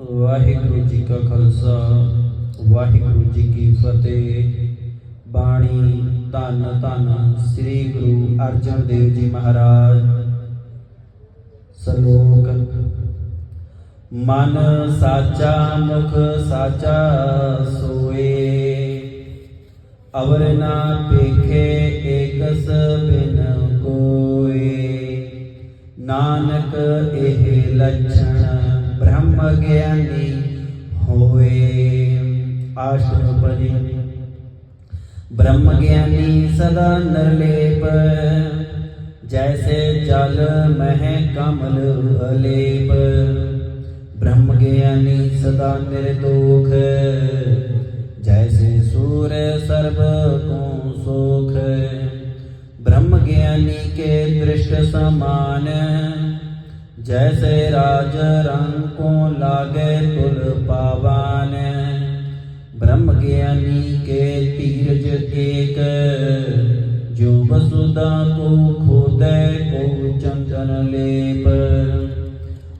ਵਾਹਿਗੁਰੂ ਜੀ ਕਾ ਖਾਲਸਾ ਵਾਹਿਗੁਰੂ ਜੀ ਕੀ ਫਤਿਹ ਬਾਣੀ ਧੰਨ ਧੰਨ ਸ੍ਰੀ ਗੁਰੂ ਅਰਜਨ ਦੇਵ ਜੀ ਮਹਾਰਾਜ ਸ਼ਲੋਕ ਮਨ ਸਾਚਾ ਮੁਖ ਸਾਚਾ ਸੋਏ ਅਵਰ ਨਾ ਪੇਖੇ ਏਕਸ ਬਿਨ ਕੋਏ ਨਾਨਕ ਇਹ ਲਛਣ ब्रह्म ज्ञानी होए। अष्टपदी ब्रह्म ज्ञानी सदा नरलेप। जैसे जल मह कमल अलेप ब्रह्म ज्ञानी सदा निर्दोख। जैसे सूर्य सर्व को सुख ब्रह्म ज्ञानी के दृष्ट समान। जैसे राज रंग को लागे तुल पावान ब्रह्म ज्ञानी के तीरज एक जो वसुदा को खोदे को चंदन लेप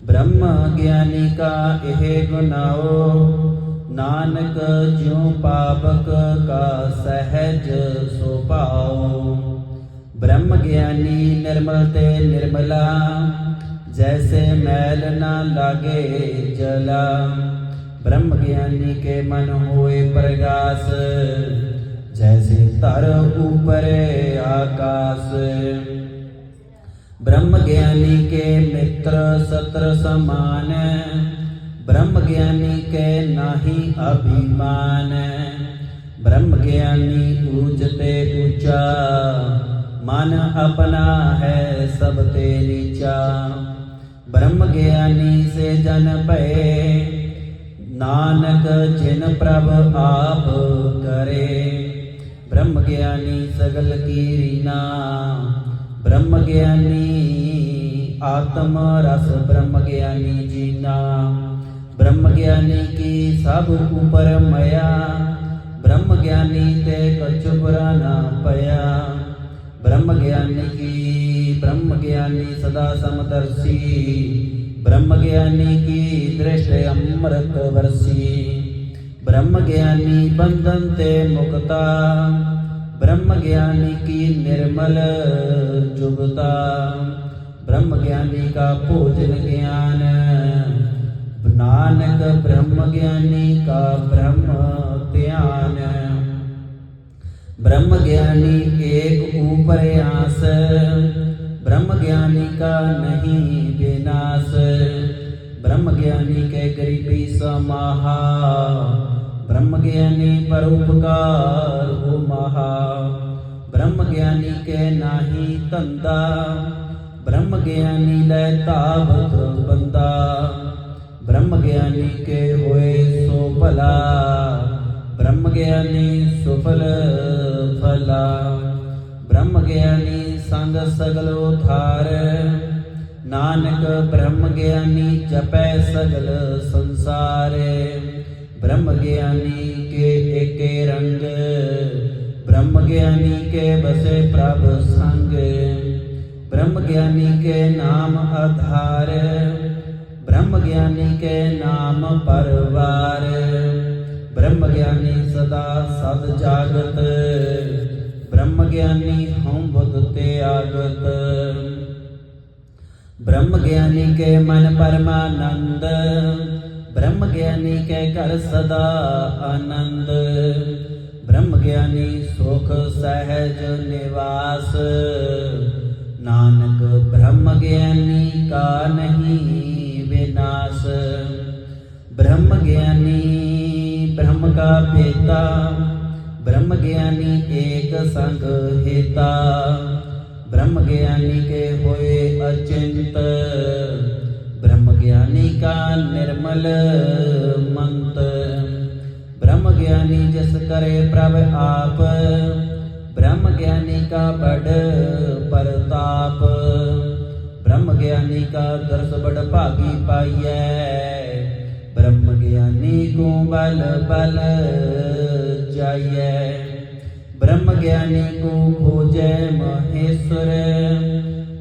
ब्रह्म ज्ञानी का यह गुनाओ नानक ज्यों पावक का सहज सो पाओ ब्रह्म ज्ञानी निर्मल ते निर्मला जैसे मैल न लागे जला। ब्रह्म ज्ञानी के मन हुए प्रगास। जैसे तर ऊपर आकाश ब्रह्म ज्ञानी के मित्र सत्र समान। ब्रह्म ज्ञानी के नाही अभिमान। ब्रह्म ज्ञानी ऊंचते ऊँचा। मन अपना है सब ते नीचा। ਬ੍ਰਹਮ ਗਿਆਨੀ ਸੇ ਜਨ ਭਏ, ਨਾਨਕ ਜਿਨ ਪ੍ਰਭ ਆਪ ਕਰੇ। ਬ੍ਰਹਮ ਗਿਆਨੀ ਸਗਲ ਕੀ ਰੀਨਾ ਬ੍ਰਹਮ ਗਿਆਨੀ ਆਤਮ ਰਸ ਬ੍ਰਹਮ ਗਿਆਨੀ ਜੀਨਾ। ਬ੍ਰਹਮ ਗਿਆਨੀ ਕੀ ਸਭ ਉਪਰ ਮਇਆ, ਬ੍ਰਹਮ ਗਿਆਨੀ ਤੇ ਕਛੁ ਬੁਰਾ ਨਾ ਪਿਆ ਬ੍ਰਹਮ ਗਿਆਨੀ ਕੀ ब्रह्म ज्ञानी सदा समदर्शी ब्रह्म ज्ञानी की दृष्टि अमृत वर्षी ब्रह्म ज्ञानी बंधन ते मुक्ता ब्रह्म ज्ञानी की निर्मल जुगता ब्रह्म ज्ञानी का भोजन ज्ञान नानक ब्रह्म ज्ञानी का ब्रह्म ध्यान ब्रह्म ज्ञानी एक ऊपर आस ब्रह्म ज्ञानी का नहीं विनाश ब्रह्म ज्ञानी के गरीबी समाहा ब्रह्म ज्ञानी पर उपकार हो महा ब्रह्म ज्ञानी के नाही धंधा ब्रह्म ज्ञानी ले तावत ਆਨੰਦ ਸਗਲੋ ਥਾਰ ਨਾਨਕ ਬ੍ਰਹਮ ਗਿਆਨੀ ਜਪੈ ਸਗਲ ਸੰਸਾਰ। ਬ੍ਰਹਮ ਗਿਆਨੀ ਕੇ ਏਕੇ ਰੰਗ। ਬ੍ਰਹਮ ਗਿਆਨੀ ਕੇ ਬਸੇ ਪ੍ਰਭ ਸੰਗ। ਬ੍ਰਹਮ ਗਿਆਨੀ ਕੇ ਨਾਮ ਆਧਾਰ। ਬ੍ਰਹਮ ਗਿਆਨੀ ਕੇ ਨਾਮ ਪਰਵਾਰ। ਬ੍ਰਹਮ ਗਿਆਨੀ ਸਦਾ ਸਦ ਜਾਗਤ। ਬ੍ਰਹਮ ਗਿਆਨੀ ਹਉ ਬੁੱਧ बुध ते आगत ब्रह्म ज्ञानी के मन परमानंद ब्रह्म ज्ञानी के कर सदा आनंद ब्रह्म ज्ञानी सुख सहज निवास नानक ब्रह्म ज्ञानी का नहीं विनाश ब्रह्म ज्ञानी ब्रह्म का ਬ੍ਰਹਮ ਗਿਆਨੀ ਏਕ ਸੰਗ ਹੇਤਾ। ਬ੍ਰਹਮ ਗਿਆਨੀ ਕੇ ਹੋਏ ਅਚਿੰਤ। ਬ੍ਰਹਮ ਗਿਆਨੀ ਕਾ ਨਿਰਮਲ ਮੰਤ। ਬ੍ਰਹਮ ਗਿਆਨੀ ਜਿਸ ਕਰੇ ਪ੍ਰਭ ਆਪ। ਬ੍ਰਹਮ ਗਿਆਨੀ ਕਾ ਬੜ ਪਰਤਾਪ। ਬ੍ਰਹਮ ਗਿਆਨੀ ਕਾ ਦਰਸ ਬੜ ਭਾਗੀ ਪਾਈਐ। ਬ੍ਰਹਮ ਗਿਆਨੀ ਕੋ ਬਲ ਬਲ। ਜਾਈਐ। ਬ੍ਰਹਮ ਗਿਆਨੀ ਕੋ ਖੋਜੈ ਮਹੇਸ਼ਵਰ।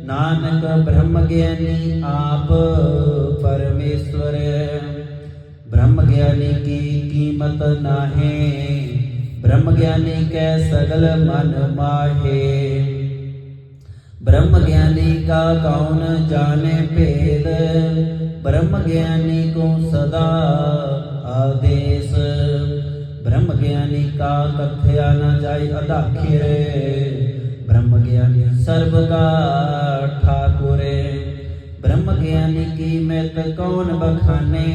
ਨਾਨਕ ਬ੍ਰਹਮ ਗਿਆਨੀ ਆਪ ਪਰਮੇਸ਼ਵਰ। ਬ੍ਰਹਮ ਗਿਆਨੀ ਕੀ ਕੀਮਤ ਨਾਹੀ। ਬ੍ਰਹਮ ਗਿਆਨੀ ਕੈ ਸਗਲ ਮਨ ਮਾਹੇ। ਬ੍ਰਹਮ ਗਿਆਨੀ ਕਾ ਕੌਣ ਜਾਣੇ ਭੇਦ। ਬ੍ਰਹਮ ਗਿਆਨੀ ਕੋ ਸਦਾ ਆਦੇਸ਼। ब्रह्म ज्ञानी का कथया न जाय अदाखिर ब्रह्म ज्ञानी सर्व का ठाकुर ब्रह्म ज्ञानी की मैत कौन बखाने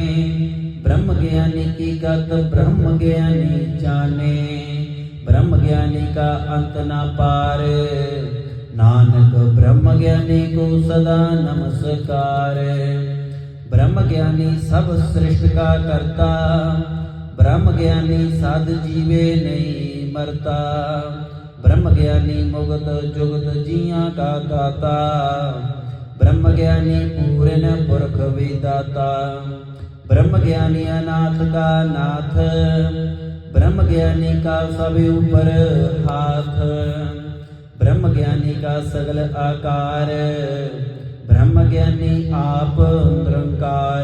ब्रह्म ज्ञानी की गत ब्रह्म ज्ञानी जाने ब्रह्म ज्ञानी का अंत न पार नानक ब्रह्म ज्ञानी को सदा नमस्कार ब्रह्म ज्ञानी सब सृष्टि का करता ਬ੍ਰਹਮ ਗਿਆਨੀ ਸਦ ਜੀਵੇ ਨਹੀਂ ਮਰਤਾ। ਬ੍ਰਹਮ ਗਿਆਨੀ ਮੁਗਤ ਜੁਗਤ ਜੀਆਂ ਕਾ ਦਾਤਾ। ਬ੍ਰਹਮ ਗਿਆਨੀ ਪੂਰਨ ਪੁਰਖ ਵਿਦਾਤਾ। ਬ੍ਰਹਮ ਗਿਆਨੀ ਅਨਾਥ ਕਾ ਨਾਥ। ਬ੍ਰਹਮ ਗਿਆਨੀ ਕਾ ਸਭ ਉਪਰ ਹਾਥ। ਬ੍ਰਹਮ ਗਿਆਨੀ ਕਾ ਸਗਲ ਆਕਾਰ। ਬ੍ਰਹਮ ਗਿਆਨੀ ਆਪ ਨਿਰੰਕਾਰ।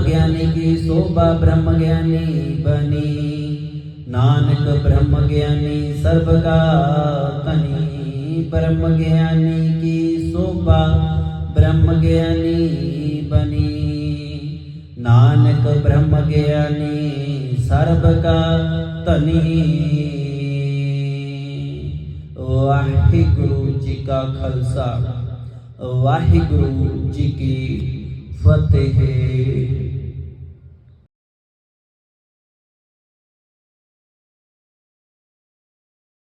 ब्रह्म ज्ञानी की शोभा ब्रह्म ज्ञानी बनी नानक ब्रह्म ज्ञानी सर्व का कनी ब्रह्म ज्ञानी की शोभा ब्रह्म ज्ञानी बनी नानक ब्रह्म ज्ञानी सर्व का तनी वाहिगुरु जी का खालसा वाहिगुरु जी की फतेह